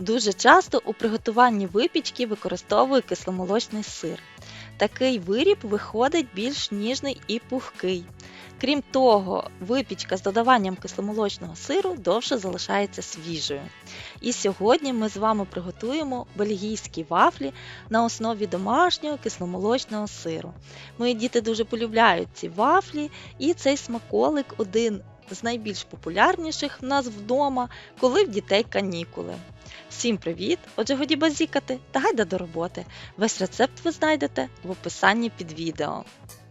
Дуже часто у приготуванні випічки використовую кисломолочний сир. Такий виріб виходить більш ніжний і пухкий. Крім того, випічка з додаванням кисломолочного сиру довше залишається свіжою. І сьогодні ми з вами приготуємо бельгійські вафлі на основі домашнього кисломолочного сиру. Мої діти дуже полюбляють ці вафлі, і цей смаколик один з найбільш популярніших в нас вдома, коли в дітей канікули. Всім привіт! Отже, годі базікати та гайда до роботи. Весь рецепт ви знайдете в описанні під відео.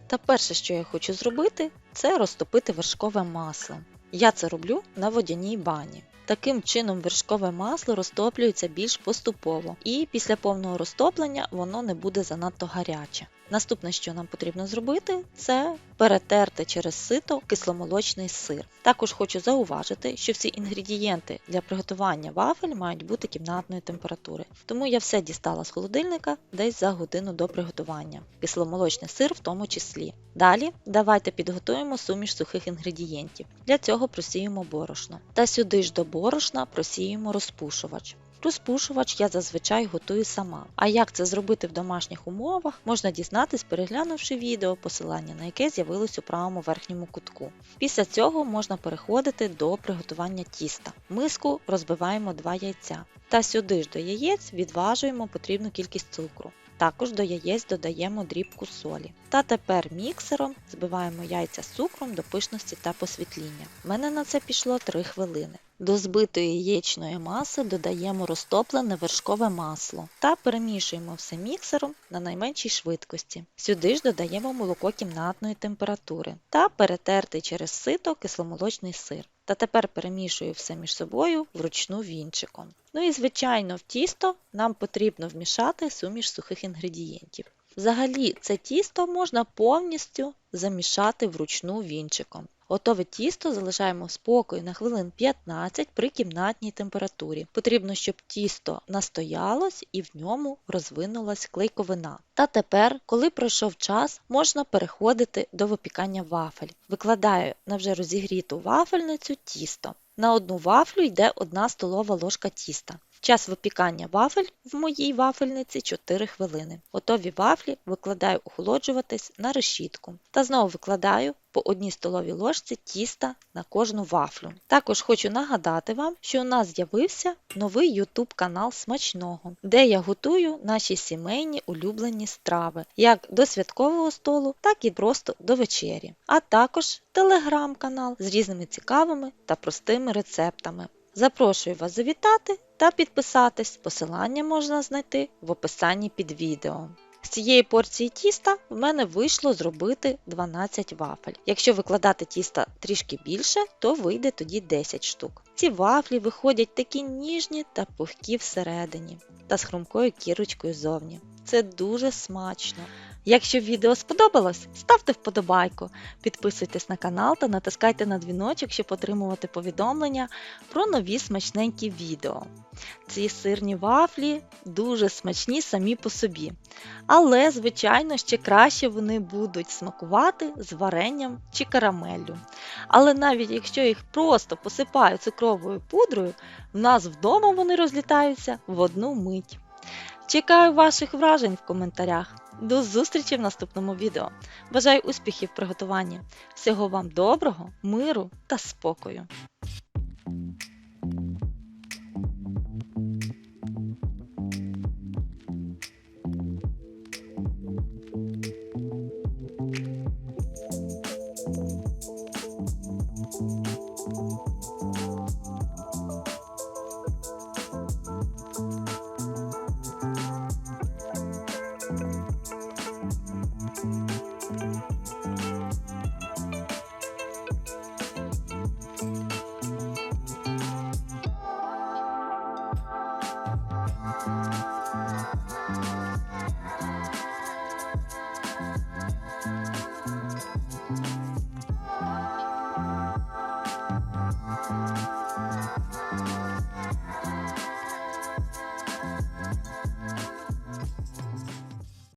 Та перше, що я хочу зробити, це розтопити вершкове масло. Я це роблю на водяній бані. Таким чином вершкове масло розтоплюється більш поступово, і після повного розтоплення воно не буде занадто гаряче. Наступне, що нам потрібно зробити, це перетерти через сито кисломолочний сир. Також хочу зауважити, що всі інгредієнти для приготування вафель мають бути кімнатної температури, тому я все дістала з холодильника десь за годину до приготування, кисломолочний сир в тому числі. Далі давайте підготуємо суміш сухих інгредієнтів. Для цього просіємо борошно. Та сюди ж до борошна просіємо розпушувач. Розпушувач я зазвичай готую сама. А як це зробити в домашніх умовах, можна дізнатись, переглянувши відео, посилання на яке з'явилось у правому верхньому кутку. Після цього можна переходити до приготування тіста. В миску розбиваємо 2 яйця. Та сюди ж до яєць відважуємо потрібну кількість цукру. Також до яєць додаємо дрібку солі. Та тепер міксером збиваємо яйця з цукром до пишності та посвітління. У мене на це пішло 3 хвилини. До збитої яєчної маси додаємо розтоплене вершкове масло та перемішуємо все міксером на найменшій швидкості. Сюди ж додаємо молоко кімнатної температури та перетертий через сито кисломолочний сир. Та тепер перемішую все між собою вручну вінчиком. Ну і звичайно, в тісто нам потрібно вмішати суміш сухих інгредієнтів. Взагалі, це тісто можна повністю замішати вручну вінчиком. Готове тісто залишаємо в спокою на хвилин 15 при кімнатній температурі. Потрібно, щоб тісто настоялось і в ньому розвинулась клейковина. Та тепер, коли пройшов час, можна переходити до випікання вафель. Викладаю на вже розігріту вафельницю тісто. На одну вафлю йде 1 столова ложка тіста. Час випікання вафель в моїй вафельниці 4 хвилини. Готові вафлі викладаю охолоджуватись на решітку. Та знову викладаю по одній столовій ложці тіста на кожну вафлю. Також хочу нагадати вам, що у нас з'явився новий YouTube канал смачного, де я готую наші сімейні улюблені страви, як до святкового столу, так і просто до вечері. А також телеграм-канал з різними цікавими та простими рецептами. Запрошую вас завітати та підписатись. Посилання можна знайти в описанні під відео. З цієї порції тіста в мене вийшло зробити 12 вафель. Якщо викладати тіста трішки більше, то вийде тоді 10 штук. Ці вафлі виходять такі ніжні та пухкі всередині та з хрумкою кірочкою зовні. Це дуже смачно. Якщо відео сподобалось, ставте вподобайку, підписуйтесь на канал та натискайте на дзвіночок, щоб отримувати повідомлення про нові смачненькі відео. Ці сирні вафлі дуже смачні самі по собі. Але, звичайно, ще краще вони будуть смакувати з варенням чи карамеллю. Але навіть якщо їх просто посипаю цукровою пудрою, в нас вдома вони розлітаються в одну мить. Чекаю ваших вражень в коментарях. До зустрічі в наступному відео. Бажаю успіхів в приготуванні. Всього вам доброго, миру та спокою!